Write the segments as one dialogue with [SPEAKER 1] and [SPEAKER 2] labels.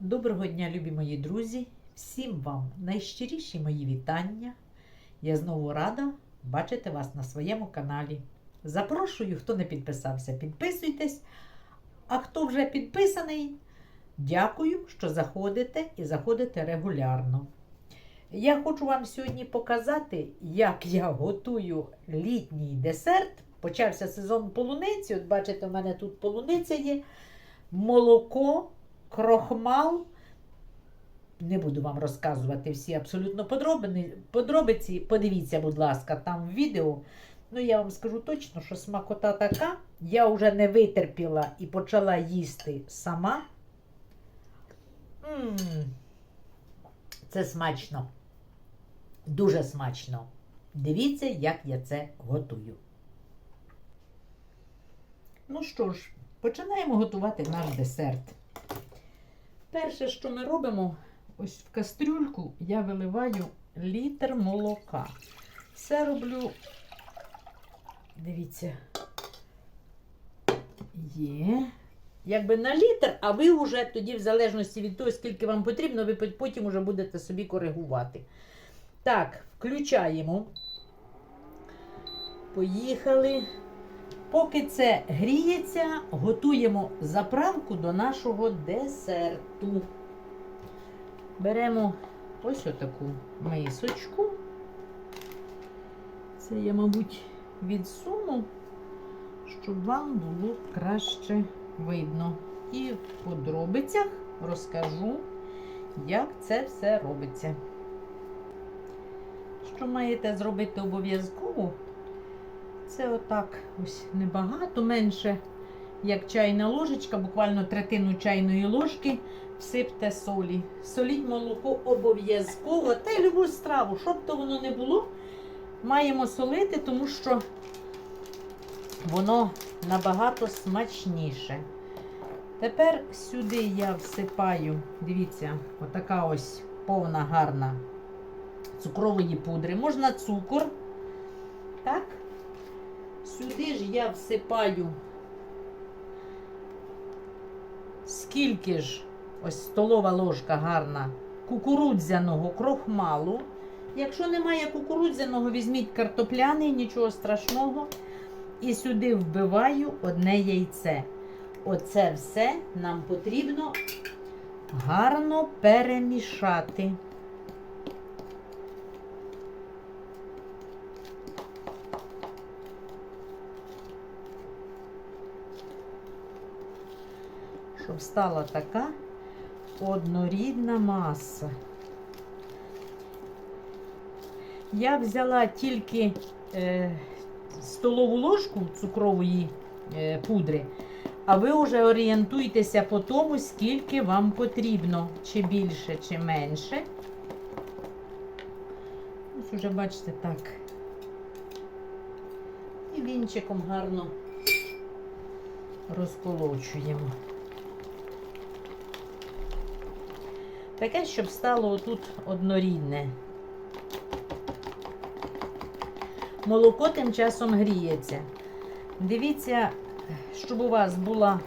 [SPEAKER 1] Доброго дня, любі мої друзі! Всім вам найщиріші мої вітання. Я знову рада бачити вас на своєму каналі. Запрошую, хто не підписався, підписуйтесь. А хто вже підписаний, дякую, що заходите і заходите регулярно. Я хочу вам сьогодні показати, як я готую літній десерт. Почався сезон полуниці. От бачите, у мене тут полуниця є, молоко, крохмал. Не буду вам розказувати всі абсолютно подробиці. Подивіться, будь ласка, там в відео. Ну, я вам скажу точно, що смакота така. Я вже не витерпіла і почала їсти сама. м Це смачно. Дуже смачно. Дивіться, як я це готую. Ну що ж, починаємо готувати наш десерт. Перше, що ми робимо, ось в кастрюльку я виливаю літр молока. Все роблю, дивіться, є. Якби на літр, а ви вже тоді, в залежності від того, скільки вам потрібно, ви потім вже будете собі коригувати. Так, включаємо. Поїхали. Поки це гріється, готуємо заправку до нашого десерту. Беремо ось отаку мисочку. Це я, мабуть, відсуну, щоб вам було краще видно. І в подробицях розкажу, як це все робиться. Що маєте зробити обов'язково? Це отак ось небагато, менше, як чайна ложечка, буквально третину чайної ложки всипте солі. Соліть молоко обов'язково. Та й любу страву, щоб то воно не було, маємо солити, тому що воно набагато смачніше. Тепер сюди я всипаю, дивіться, отака ось повна гарна цукрової пудри. Можна цукор. Так? Сюди ж я всипаю, скільки ж ось столова ложка гарна кукурудзяного крохмалу. Якщо немає кукурудзяного, візьміть картопляний, нічого страшного. І сюди вбиваю одне яйце. Оце все нам потрібно гарно перемішати. Щоб стала така однорідна маса. Я взяла тільки е, столову ложку цукрової е, пудри, а ви вже орієнтуйтеся по тому, скільки вам потрібно, чи більше, чи менше. Ось уже бачите так. І вінчиком гарно розколочуємо. Таке, щоб стало отут однорідне. Молоко тим часом гріється. Дивіться, щоб у вас була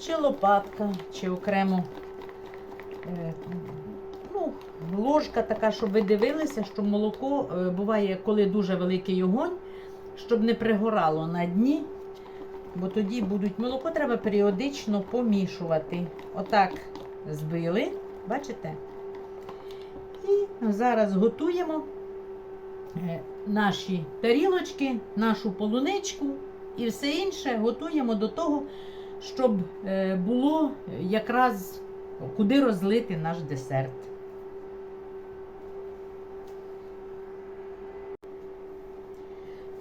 [SPEAKER 1] чи лопатка, чи окремо е, ну, ложка така, щоб ви дивилися, що молоко е, буває, коли дуже великий огонь, щоб не пригорало на дні, бо тоді будуть молоко треба періодично помішувати. Отак збили. Бачите? І зараз готуємо е, наші тарілочки, нашу полуничку і все інше готуємо до того, щоб е, було якраз куди розлити наш десерт.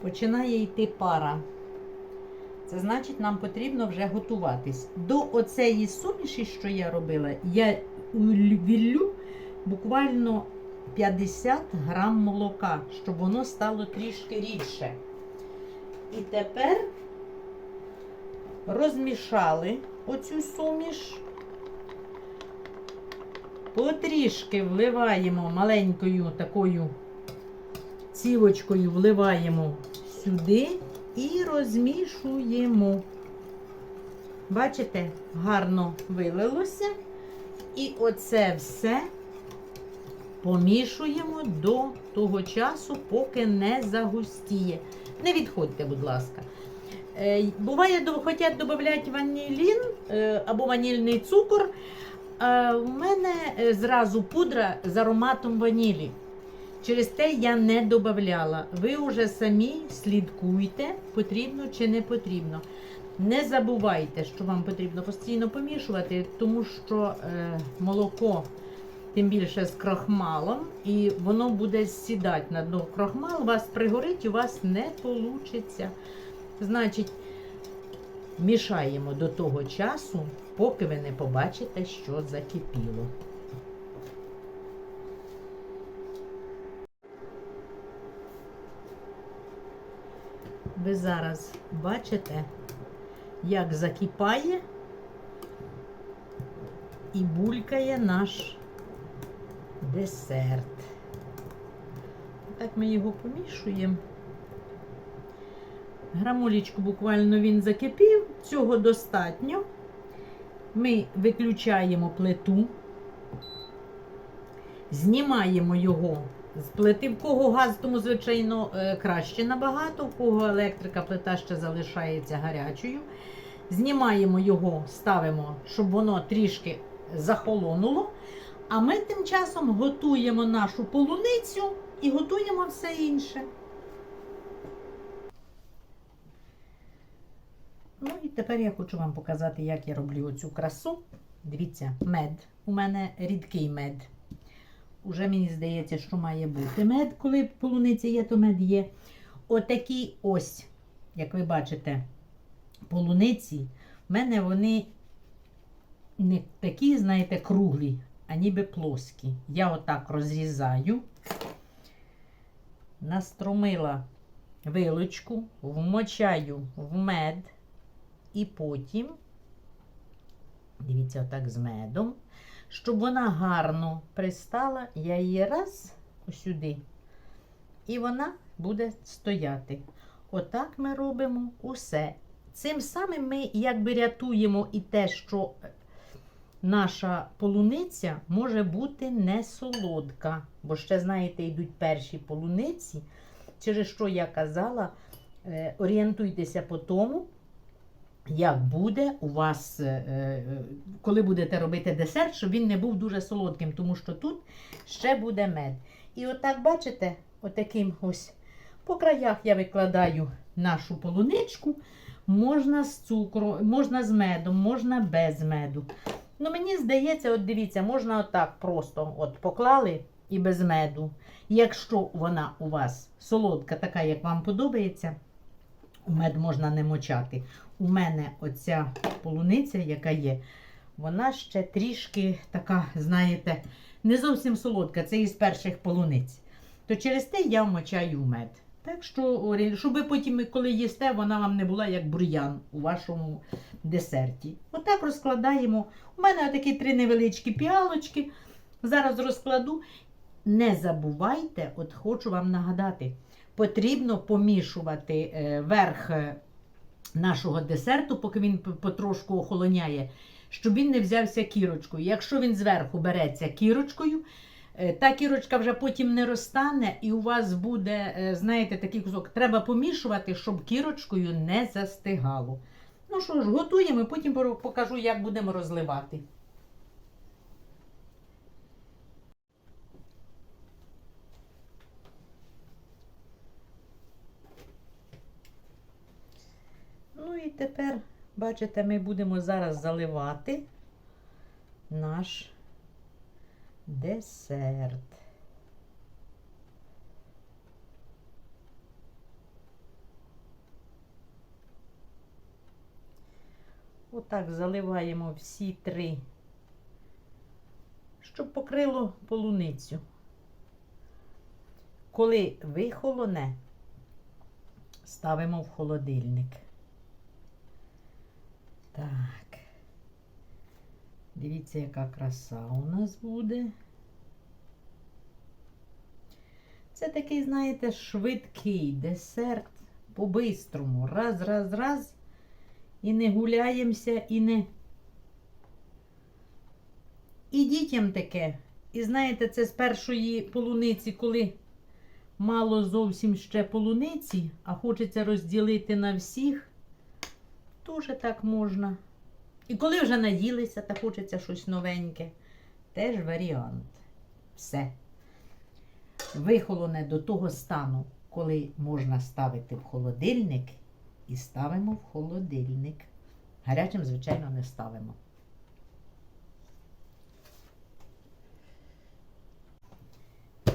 [SPEAKER 1] Починає йти пара. Це значить, нам потрібно вже готуватись. До оцеї суміші, що я робила, я віллю буквально 50 грам молока, щоб воно стало трішки рідше. І тепер розмішали оцю суміш, потрішки вливаємо маленькою такою цівочкою, вливаємо сюди і розмішуємо. Бачите, гарно вилилося. І оце все помішуємо до того часу, поки не загустіє. Не відходьте, будь ласка. Е, Буває, хочуть додати ванілін е, або ванільний цукор. У мене е, зразу пудра з ароматом ванілі. Через те я не додавала. Ви вже самі слідкуйте, потрібно чи не потрібно. Не забувайте, що вам потрібно постійно помішувати, тому що е, молоко, тим більше з крохмалом, і воно буде сідати на дно крохмал, у вас пригорить, у вас не вийде. Значить, мішаємо до того часу, поки ви не побачите, що закипіло. Ви зараз бачите, як закипає і булькає наш десерт. Так ми його помішуємо. Грамулечку буквально він закипів, цього достатньо. Ми виключаємо плиту, знімаємо його з плити. В кого газ, тому, звичайно, е, краще набагато, в кого електрика плита ще залишається гарячою. Знімаємо його, ставимо, щоб воно трішки захолонуло. А ми тим часом готуємо нашу полуницю і готуємо все інше. Ну і тепер я хочу вам показати, як я роблю оцю красу. Дивіться, мед. У мене рідкий мед. Уже мені здається, що має бути мед, коли полуниця є, то мед є. Отакі ось, як ви бачите, полуниці. В мене вони не такі, знаєте, круглі, а ніби плоскі. Я отак розрізаю, наструмила вилочку, вмочаю в мед. І потім, дивіться, отак з медом, щоб вона гарно пристала, я її раз сюди. І вона буде стояти. Отак ми робимо усе. Цим самим ми якби рятуємо і те, що наша полуниця може бути не солодка. Бо ще, знаєте, йдуть перші полуниці, через що я казала, е, орієнтуйтеся по тому, як буде у вас, е, е, коли будете робити десерт, щоб він не був дуже солодким, тому що тут ще буде мед. І отак, бачите, отаким ось по краях я викладаю нашу полуничку. Можна з цукру, можна з медом, можна без меду. Ну, мені здається, от дивіться, можна отак просто от поклали і без меду. Якщо вона у вас солодка, така, як вам подобається, мед можна не мочати. У мене оця полуниця, яка є, вона ще трішки така, знаєте, не зовсім солодка, це із перших полуниць. То через те я вмочаю мед. Так що, щоб ви потім, коли їсте, вона вам не була як бур'ян у вашому десерті. Отак розкладаємо. У мене такі три невеличкі піалочки. Зараз розкладу. Не забувайте, от хочу вам нагадати, потрібно помішувати е, верх е, нашого десерту, поки він потрошку охолоняє, щоб він не взявся кірочкою. Якщо він зверху береться кірочкою, е, та кірочка вже потім не розтане, і у вас буде, е, знаєте, такий кусок. Треба помішувати, щоб кірочкою не застигало. Ну що ж, готуємо, потім покажу, як будемо розливати. Тепер, бачите, ми будемо зараз заливати наш десерт. Отак заливаємо всі три, щоб покрило полуницю. Коли вихолоне, ставимо в холодильник. Так. Дивіться, яка краса у нас буде. Це такий, знаєте, швидкий десерт по-бистрому. Раз, раз, раз. І не гуляємося, і не, І дітям таке. І знаєте, це з першої полуниці, коли мало зовсім ще полуниці, а хочеться розділити на всіх, теж так можна. І коли вже наїлися та хочеться щось новеньке, теж варіант. Все. Вихолоне до того стану, коли можна ставити в холодильник, і ставимо в холодильник. Гарячим, звичайно, не ставимо.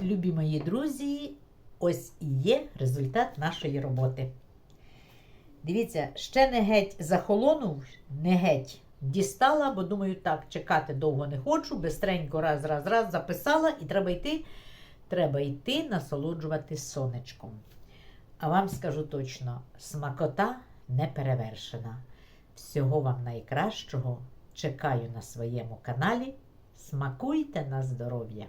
[SPEAKER 1] Любі мої друзі, ось і є результат нашої роботи. Дивіться, ще не геть захолонув, не геть дістала, бо думаю, так, чекати довго не хочу. Бистренько раз, раз, раз записала, і треба йти, треба йти насолоджувати сонечком. А вам скажу точно, смакота не перевершена. Всього вам найкращого. Чекаю на своєму каналі. Смакуйте на здоров'я!